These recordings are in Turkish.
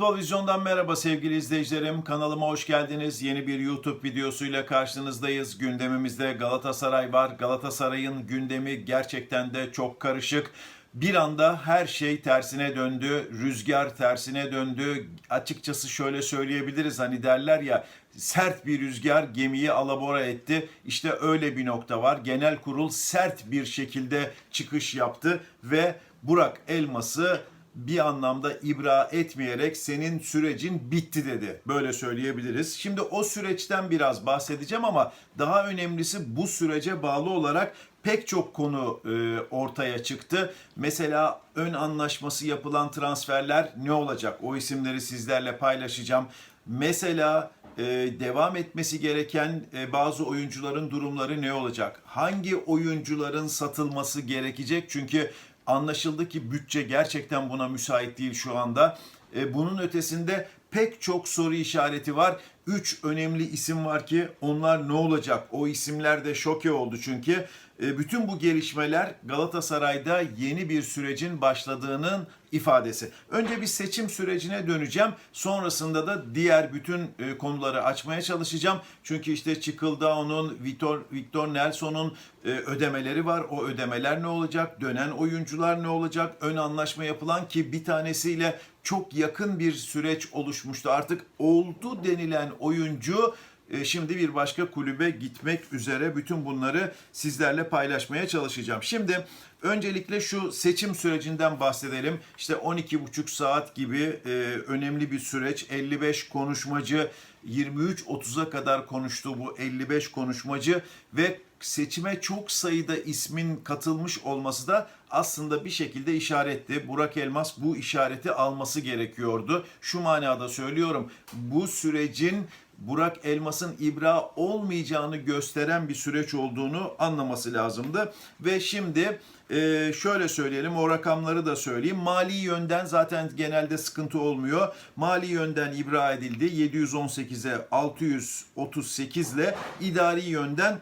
Futbol Vizyon'dan merhaba sevgili izleyicilerim. Kanalıma hoş geldiniz. Yeni bir YouTube videosuyla karşınızdayız. Gündemimizde Galatasaray var. Galatasaray'ın gündemi gerçekten de çok karışık. Bir anda her şey tersine döndü. Rüzgar tersine döndü. Açıkçası şöyle söyleyebiliriz. Hani derler ya sert bir rüzgar gemiyi alabora etti. İşte öyle bir nokta var. Genel kurul sert bir şekilde çıkış yaptı ve Burak Elmas'ı bir anlamda ibra etmeyerek senin sürecin bitti dedi. Böyle söyleyebiliriz. Şimdi o süreçten biraz bahsedeceğim ama daha önemlisi bu sürece bağlı olarak pek çok konu e, ortaya çıktı. Mesela ön anlaşması yapılan transferler ne olacak? O isimleri sizlerle paylaşacağım. Mesela e, devam etmesi gereken e, bazı oyuncuların durumları ne olacak? Hangi oyuncuların satılması gerekecek? Çünkü Anlaşıldı ki bütçe gerçekten buna müsait değil şu anda. E, bunun ötesinde pek çok soru işareti var. Üç önemli isim var ki onlar ne olacak? O isimler de şoke oldu çünkü. E, bütün bu gelişmeler Galatasaray'da yeni bir sürecin başladığının ifadesi. Önce bir seçim sürecine döneceğim. Sonrasında da diğer bütün e, konuları açmaya çalışacağım. Çünkü işte Çıkıldao'nun, Victor, Victor Nelson'un e, ödemeleri var. O ödemeler ne olacak? Dönen oyuncular ne olacak? Ön anlaşma yapılan ki bir tanesiyle çok yakın bir süreç oluşmuştu. Artık oldu denilen oyuncu e, şimdi bir başka kulübe gitmek üzere bütün bunları sizlerle paylaşmaya çalışacağım. Şimdi öncelikle şu seçim sürecinden bahsedelim. İşte 12,5 saat gibi e, önemli bir süreç. 55 konuşmacı 23.30'a kadar konuştu bu 55 konuşmacı ve seçime çok sayıda ismin katılmış olması da aslında bir şekilde işaretti. Burak Elmas bu işareti alması gerekiyordu. Şu manada söylüyorum. Bu sürecin Burak Elmas'ın ibra olmayacağını gösteren bir süreç olduğunu anlaması lazımdı. Ve şimdi e, şöyle söyleyelim o rakamları da söyleyeyim. Mali yönden zaten genelde sıkıntı olmuyor. Mali yönden ibra edildi 718'e 638 ile idari yönden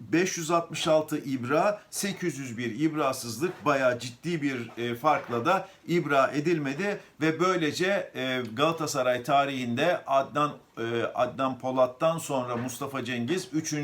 566 ibra, 801 ibrasızlık bayağı ciddi bir e, farkla da ibra edilmedi ve böylece e, Galatasaray tarihinde Adnan e, Adnan Polat'tan sonra Mustafa Cengiz 3.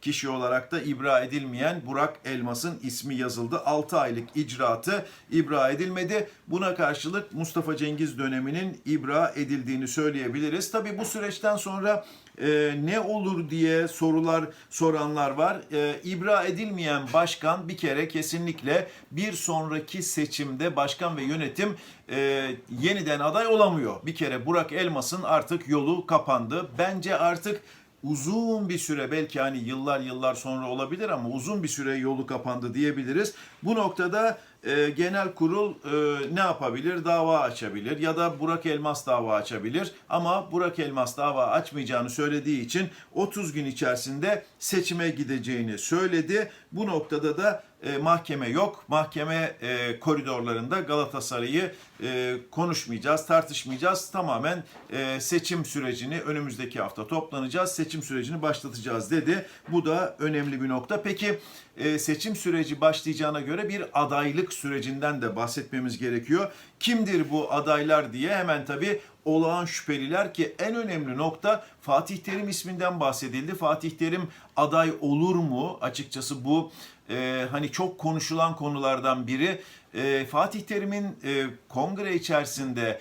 kişi olarak da ibra edilmeyen Burak Elmas'ın ismi yazıldı. 6 aylık icraatı ibra edilmedi. Buna karşılık Mustafa Cengiz döneminin ibra edildiğini söyleyebiliriz. Tabi bu süreçten sonra e, ne olur diye sorular soranlar var. E, ibra edilmeyen başkan bir kere kesinlikle bir sonraki seçimde başkan ve yönetim e, yeniden aday olamıyor. Bir kere Burak Elmas'ın artık yolu kapandı. Bence artık uzun bir süre belki hani yıllar yıllar sonra olabilir ama uzun bir süre yolu kapandı diyebiliriz. Bu noktada e, genel kurul e, ne yapabilir? Dava açabilir ya da Burak Elmas dava açabilir. Ama Burak Elmas dava açmayacağını söylediği için 30 gün içerisinde seçime gideceğini söyledi. Bu noktada da e, mahkeme yok. Mahkeme e, koridorlarında Galatasaray'ı e, konuşmayacağız, tartışmayacağız. Tamamen e, seçim sürecini önümüzdeki hafta toplanacağız. Seçim sürecini başlatacağız dedi. Bu da önemli bir nokta. Peki e, seçim süreci başlayacağına göre bir adaylık sürecinden de bahsetmemiz gerekiyor. Kimdir bu adaylar diye hemen tabii olağan şüpheliler ki en önemli nokta Fatih Terim isminden bahsedildi. Fatih Terim aday olur mu? Açıkçası bu e, hani çok konuşulan konulardan biri. E, Fatih Terim'in e, kongre içerisinde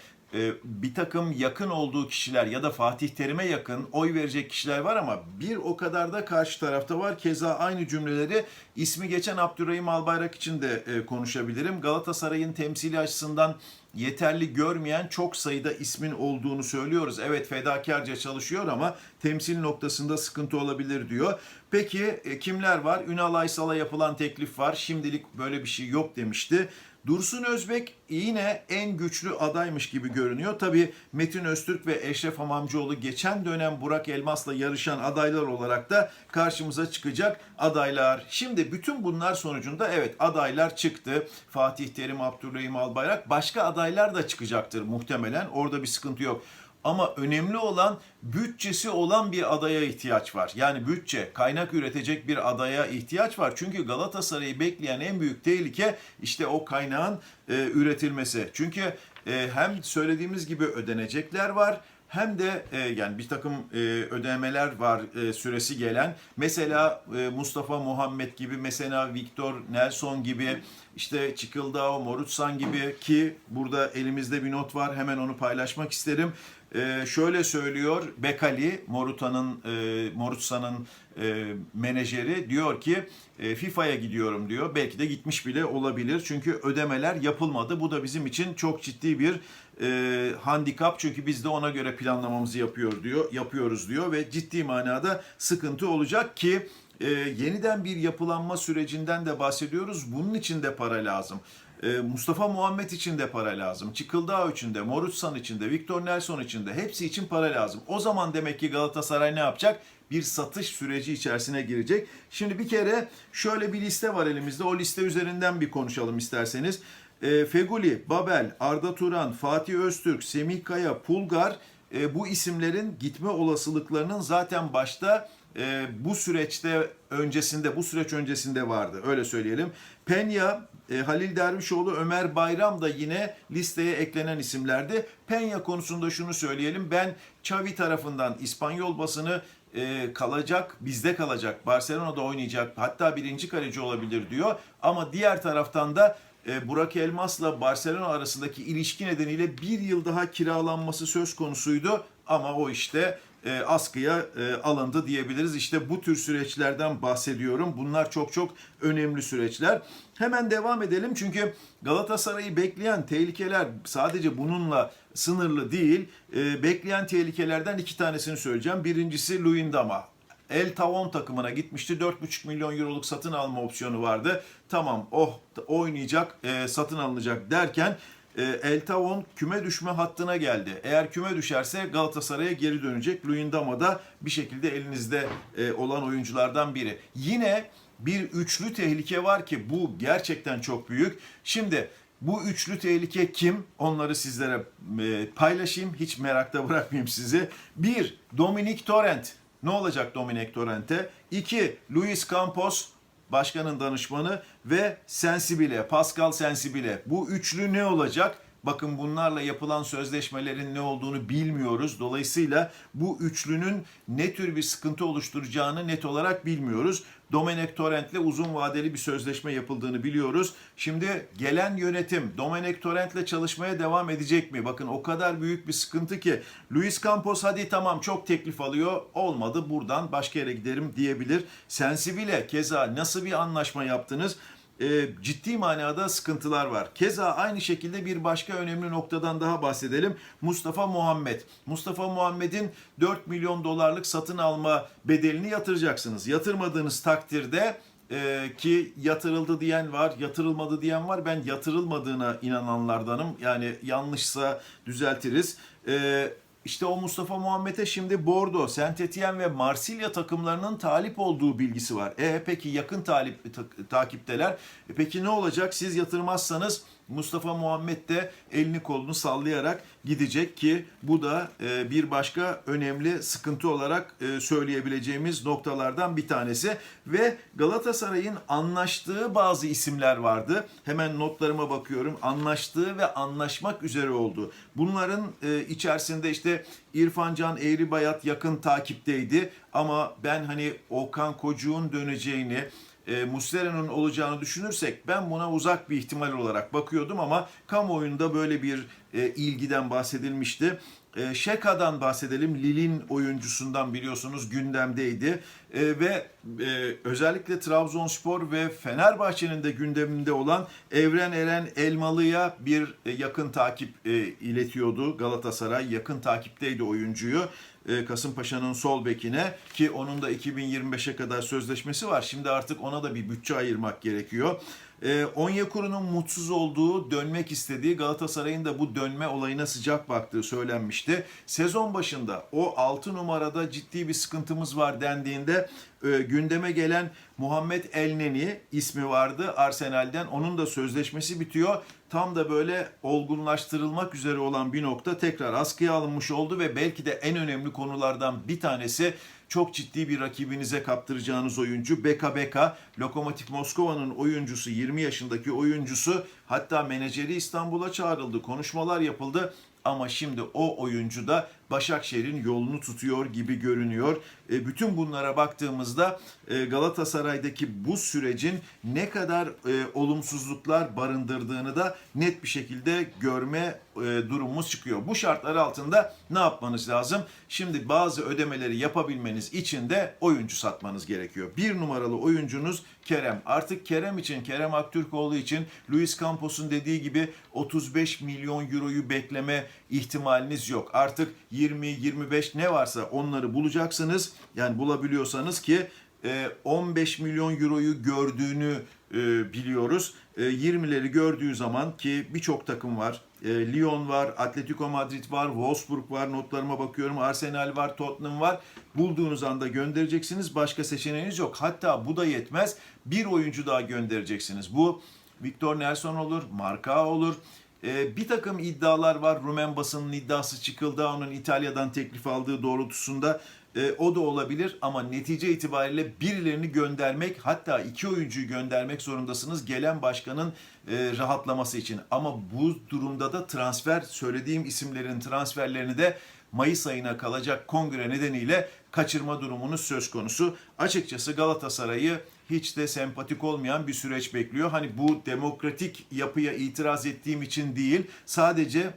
bir takım yakın olduğu kişiler ya da Fatih Terim'e yakın oy verecek kişiler var ama bir o kadar da karşı tarafta var. Keza aynı cümleleri ismi geçen Abdurrahim Albayrak için de e, konuşabilirim. Galatasaray'ın temsili açısından yeterli görmeyen çok sayıda ismin olduğunu söylüyoruz. Evet fedakarca çalışıyor ama temsil noktasında sıkıntı olabilir diyor. Peki e, kimler var? Ünal Aysal'a yapılan teklif var. Şimdilik böyle bir şey yok demişti. Dursun Özbek yine en güçlü adaymış gibi görünüyor. Tabii Metin Öztürk ve Eşref Hamamcıoğlu geçen dönem Burak Elmas'la yarışan adaylar olarak da karşımıza çıkacak adaylar. Şimdi bütün bunlar sonucunda evet adaylar çıktı. Fatih Terim, Abdurrahim Albayrak başka adaylar da çıkacaktır muhtemelen. Orada bir sıkıntı yok. Ama önemli olan bütçesi olan bir adaya ihtiyaç var. Yani bütçe, kaynak üretecek bir adaya ihtiyaç var. Çünkü Galatasaray'ı bekleyen en büyük tehlike işte o kaynağın e, üretilmesi. Çünkü e, hem söylediğimiz gibi ödenecekler var hem de e, yani bir takım e, ödemeler var e, süresi gelen. Mesela e, Mustafa Muhammed gibi, mesela Victor Nelson gibi, işte Çıkıldao, Morutsan gibi ki burada elimizde bir not var hemen onu paylaşmak isterim. E, şöyle söylüyor Bekali, Moruta'nın, e, Morutsan'ın e, menajeri diyor ki e, FIFA'ya gidiyorum diyor. Belki de gitmiş bile olabilir çünkü ödemeler yapılmadı. Bu da bizim için çok ciddi bir e, handikap çünkü biz de ona göre planlamamızı yapıyor diyor, yapıyoruz diyor ve ciddi manada sıkıntı olacak ki e, yeniden bir yapılanma sürecinden de bahsediyoruz. Bunun için de para lazım. E, Mustafa Muhammed için de para lazım. Çıkıldağ için de, Morutsan için de, Victor Nelson için de hepsi için para lazım. O zaman demek ki Galatasaray ne yapacak? Bir satış süreci içerisine girecek. Şimdi bir kere şöyle bir liste var elimizde. O liste üzerinden bir konuşalım isterseniz. E, Feguli, Babel, Arda Turan, Fatih Öztürk, Semih Kaya, Pulgar e, bu isimlerin gitme olasılıklarının zaten başta e, bu süreçte öncesinde, bu süreç öncesinde vardı. Öyle söyleyelim. Penya, e, Halil Dervişoğlu, Ömer Bayram da yine listeye eklenen isimlerdi. Penya konusunda şunu söyleyelim. Ben Xavi tarafından İspanyol basını e, kalacak, bizde kalacak, Barcelona'da oynayacak, hatta birinci kaleci olabilir diyor. Ama diğer taraftan da e, Burak Elmas'la Barcelona arasındaki ilişki nedeniyle bir yıl daha kiralanması söz konusuydu. Ama o işte e, askıya e, alındı diyebiliriz. İşte bu tür süreçlerden bahsediyorum. Bunlar çok çok önemli süreçler. Hemen devam edelim çünkü Galatasaray'ı bekleyen tehlikeler sadece bununla sınırlı değil. E, bekleyen tehlikelerden iki tanesini söyleyeceğim. Birincisi Luyendama. El Tavon takımına gitmişti. 4,5 milyon euroluk satın alma opsiyonu vardı. Tamam oh oynayacak, e, satın alınacak derken e, El Tavon küme düşme hattına geldi. Eğer küme düşerse Galatasaray'a geri dönecek. Luyendama da bir şekilde elinizde e, olan oyunculardan biri. Yine bir üçlü tehlike var ki bu gerçekten çok büyük. Şimdi bu üçlü tehlike kim? Onları sizlere e, paylaşayım. Hiç merakta bırakmayayım sizi. Bir, Dominic Torrent. Ne olacak Dominic Torrent'e? İki, Luis Campos başkanın danışmanı ve Sensibile, Pascal Sensibile. Bu üçlü ne olacak? Bakın bunlarla yapılan sözleşmelerin ne olduğunu bilmiyoruz. Dolayısıyla bu üçlünün ne tür bir sıkıntı oluşturacağını net olarak bilmiyoruz. Domenech Torrent'le uzun vadeli bir sözleşme yapıldığını biliyoruz. Şimdi gelen yönetim Domenech Torrent'le çalışmaya devam edecek mi? Bakın o kadar büyük bir sıkıntı ki Luis Campos hadi tamam çok teklif alıyor. Olmadı buradan başka yere giderim diyebilir. Sensibile keza nasıl bir anlaşma yaptınız? E, ciddi manada sıkıntılar var. Keza aynı şekilde bir başka önemli noktadan daha bahsedelim. Mustafa Muhammed. Mustafa Muhammed'in 4 milyon dolarlık satın alma bedelini yatıracaksınız. Yatırmadığınız takdirde e, ki yatırıldı diyen var, yatırılmadı diyen var. Ben yatırılmadığına inananlardanım. Yani yanlışsa düzeltiriz. E, işte o Mustafa Muhammed'e şimdi Bordeaux, Saint Etienne ve Marsilya takımlarının talip olduğu bilgisi var. E peki yakın talip ta- takipteler. E, peki ne olacak? Siz yatırmazsanız Mustafa Muhammed de elini kolunu sallayarak gidecek ki bu da e, bir başka önemli sıkıntı olarak e, söyleyebileceğimiz noktalardan bir tanesi ve Galatasaray'ın anlaştığı bazı isimler vardı. Hemen notlarıma bakıyorum. Anlaştığı ve anlaşmak üzere oldu. Bunların e, içerisinde işte İrfan Can Eğribayat yakın takipteydi ama ben hani Okan Kocuğ'un döneceğini e, Muslera'nın olacağını düşünürsek ben buna uzak bir ihtimal olarak bakıyordum ama kamuoyunda böyle bir e, ilgiden bahsedilmişti. E, Şeka'dan bahsedelim. Lille'in oyuncusundan biliyorsunuz gündemdeydi. E, ve e, özellikle Trabzonspor ve Fenerbahçe'nin de gündeminde olan Evren Eren Elmalı'ya bir e, yakın takip e, iletiyordu Galatasaray. Yakın takipteydi oyuncuyu. E, Kasımpaşa'nın sol bekine ki onun da 2025'e kadar sözleşmesi var. Şimdi artık ona da bir bütçe ayırmak gerekiyor. E, Onyekuru'nun mutsuz olduğu, dönmek istediği Galatasaray'ın da bu dönme olayına sıcak baktığı söylenmişti. Sezon başında o 6 numarada ciddi bir sıkıntımız var dendiğinde e, gündeme gelen Muhammed Elneni ismi vardı Arsenal'den. Onun da sözleşmesi bitiyor. Tam da böyle olgunlaştırılmak üzere olan bir nokta tekrar askıya alınmış oldu ve belki de en önemli konulardan bir tanesi çok ciddi bir rakibinize kaptıracağınız oyuncu Beka Beka. Lokomotiv Moskova'nın oyuncusu 20 yaşındaki oyuncusu hatta menajeri İstanbul'a çağrıldı. Konuşmalar yapıldı ama şimdi o oyuncu da Başakşehir'in yolunu tutuyor gibi görünüyor. E, bütün bunlara baktığımızda e, Galatasaray'daki bu sürecin ne kadar e, olumsuzluklar barındırdığını da net bir şekilde görme e, durumumuz çıkıyor. Bu şartlar altında ne yapmanız lazım? Şimdi bazı ödemeleri yapabilmeniz için de oyuncu satmanız gerekiyor. Bir numaralı oyuncunuz Kerem. Artık Kerem için, Kerem Aktürkoğlu için Luis Campos'un dediği gibi 35 milyon euroyu bekleme ihtimaliniz yok. Artık 20-25 ne varsa onları bulacaksınız. Yani bulabiliyorsanız ki e, 15 milyon euroyu gördüğünü e, biliyoruz. E, 20'leri gördüğü zaman ki birçok takım var. E, Lyon var, Atletico Madrid var, Wolfsburg var, notlarıma bakıyorum. Arsenal var, Tottenham var. Bulduğunuz anda göndereceksiniz. Başka seçeneğiniz yok. Hatta bu da yetmez. Bir oyuncu daha göndereceksiniz. Bu Victor Nelson olur, Marka olur. Ee, bir takım iddialar var. Rumen basının iddiası çıkıldı. Onun İtalya'dan teklif aldığı doğrultusunda Ee, o da olabilir ama netice itibariyle birilerini göndermek hatta iki oyuncuyu göndermek zorundasınız gelen başkanın e, rahatlaması için. Ama bu durumda da transfer söylediğim isimlerin transferlerini de Mayıs ayına kalacak kongre nedeniyle kaçırma durumunuz söz konusu. Açıkçası Galatasaray'ı hiç de sempatik olmayan bir süreç bekliyor. Hani bu demokratik yapıya itiraz ettiğim için değil, sadece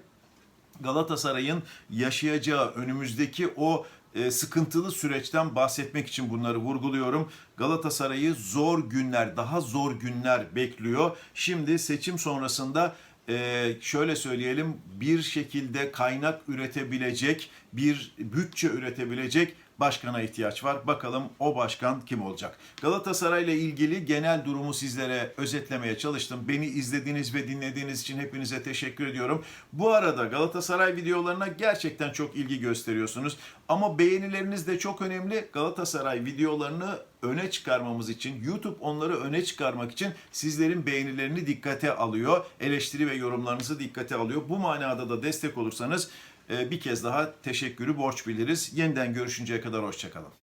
Galatasaray'ın yaşayacağı önümüzdeki o e, sıkıntılı süreçten bahsetmek için bunları vurguluyorum. Galatasaray'ı zor günler, daha zor günler bekliyor. Şimdi seçim sonrasında e, şöyle söyleyelim bir şekilde kaynak üretebilecek, bir bütçe üretebilecek başkana ihtiyaç var. Bakalım o başkan kim olacak? Galatasaray ile ilgili genel durumu sizlere özetlemeye çalıştım. Beni izlediğiniz ve dinlediğiniz için hepinize teşekkür ediyorum. Bu arada Galatasaray videolarına gerçekten çok ilgi gösteriyorsunuz. Ama beğenileriniz de çok önemli. Galatasaray videolarını öne çıkarmamız için, YouTube onları öne çıkarmak için sizlerin beğenilerini dikkate alıyor. Eleştiri ve yorumlarınızı dikkate alıyor. Bu manada da destek olursanız bir kez daha teşekkürü borç biliriz. Yeniden görüşünceye kadar hoşçakalın.